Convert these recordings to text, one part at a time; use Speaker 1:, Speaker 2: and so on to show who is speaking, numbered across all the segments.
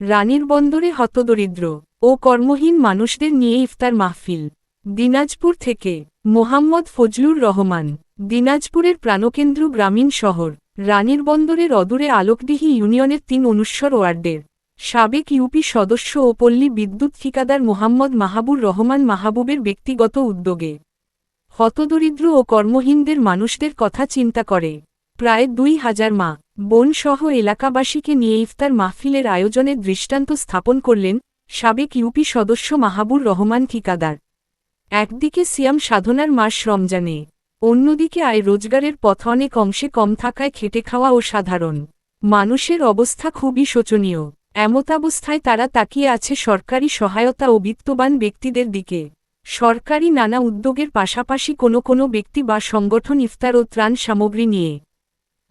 Speaker 1: রানীর বন্দরে হতদরিদ্র ও কর্মহীন মানুষদের নিয়ে ইফতার মাহফিল। দিনাজপুর থেকে মোহাম্মদ ফজলুর রহমান, দিনাজপুরের প্রাণকেন্দ্র গ্রামীণ শহর, রানীর বন্দরের অদূরে আলোকডিহি ইউনিয়নের তিন অনুস্বর ওয়ার্ডের। সাবেক ইউপি সদস্য ও পল্লী বিদ্যুৎ ঠিকাদার মোহাম্মদ মাহাবুর রহমান মাহবুবের ব্যক্তিগত উদ্যোগে। হতদরিদ্র ও কর্মহীনদের মানুষদের কথা চিন্তা করে। প্রায় দুই হাজার মা বোনসহ এলাকাবাসীকে নিয়ে ইফতার মাহফিলের আয়োজনের দৃষ্টান্ত স্থাপন করলেন সাবেক ইউপি সদস্য মাহাবুর রহমান ঠিকাদার। একদিকে সিয়াম সাধনার মাস রমজানে, অন্যদিকে আয় রোজগারের পথ অনেক অংশে কম থাকায় খেটে খাওয়া ও সাধারণ মানুষের অবস্থা খুবই শোচনীয়। এমতাবস্থায় তারা তাকিয়ে আছে সরকারি সহায়তা ও বিত্তবান ব্যক্তিদের দিকে। সরকারি নানা উদ্যোগের পাশাপাশি কোনো কোনো ব্যক্তি বা সংগঠন ইফতার ও ত্রাণ সামগ্রী নিয়ে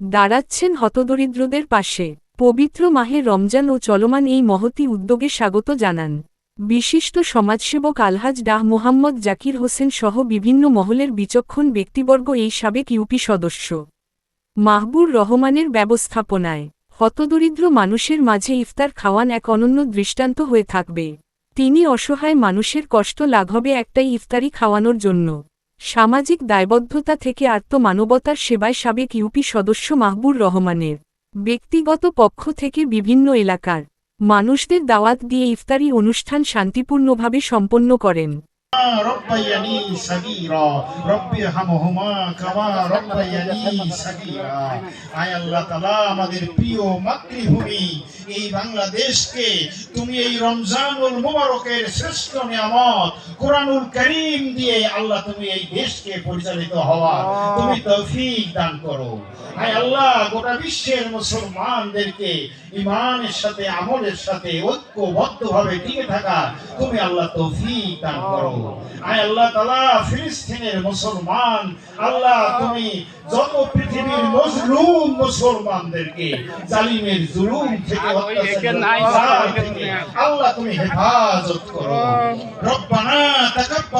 Speaker 1: দাঁড়াচ্ছেন হতদরিদ্রদের পাশে। পবিত্র মাহে রমজান ও চলমান এই মহতি উদ্যোগে স্বাগত জানান। বিশিষ্ট সমাজসেবক আলহাজ ডাহ মোহাম্মদ জাকির হোসেন সহ বিভিন্ন মহলের বিচক্ষণ ব্যক্তিবর্গ এই সাবেক ইউপি সদস্য। মাহবুর রহমানের ব্যবস্থাপনায়, হতদরিদ্র মানুষের মাঝে ইফতার খাওয়ান এক অনন্য দৃষ্টান্ত হয়ে থাকবে। তিনি অসহায় মানুষের কষ্ট লাঘবে একটাই ইফতারি খাওয়ানোর জন্য। সামাজিক দায়বদ্ধতা থেকে আত্মমানবতার সেবায় সাবেক ইউপি সদস্য মাহবুর রহমানের ব্যক্তিগত পক্ষ থেকে বিভিন্ন এলাকার মানুষদের দাওয়াত দিয়ে ইফতারি অনুষ্ঠান শান্তিপূর্ণভাবে সম্পন্ন করেন।
Speaker 2: ربياني صغيرا رب ارحمهما كما ربياني صغيرا আয় আল্লাহ তাআলা আমাদের প্রিয় মাতৃভূমি এই বাংলাদেশকে তুমি এই রমজানুল মুবারকের শ্রেষ্ঠ নিয়ামত কোরআনুল করিম দিয়ে আল্লাহ তুমি এই দেশকে পরিচালিত হওয়া তুমি তৌফিক দান করো আয় আল্লাহ গোটা বিশ্বের মুসলমানদেরকে ইমানের সাথে আমলের সাথে ঐক্যবদ্ধভাবে টিকে থাকা তুমি আল্লাহ তৌফিক দান করো আয় আল্লাহ তাআলা ফিলিস্তিনের মুসলমান আল্লাহ তুমি যত পৃথিবীর মজলুম মুসলমানদেরকে জালিমের জুলুম থেকে আল্লাহ তুমি হেফাজত করো। রব্বানা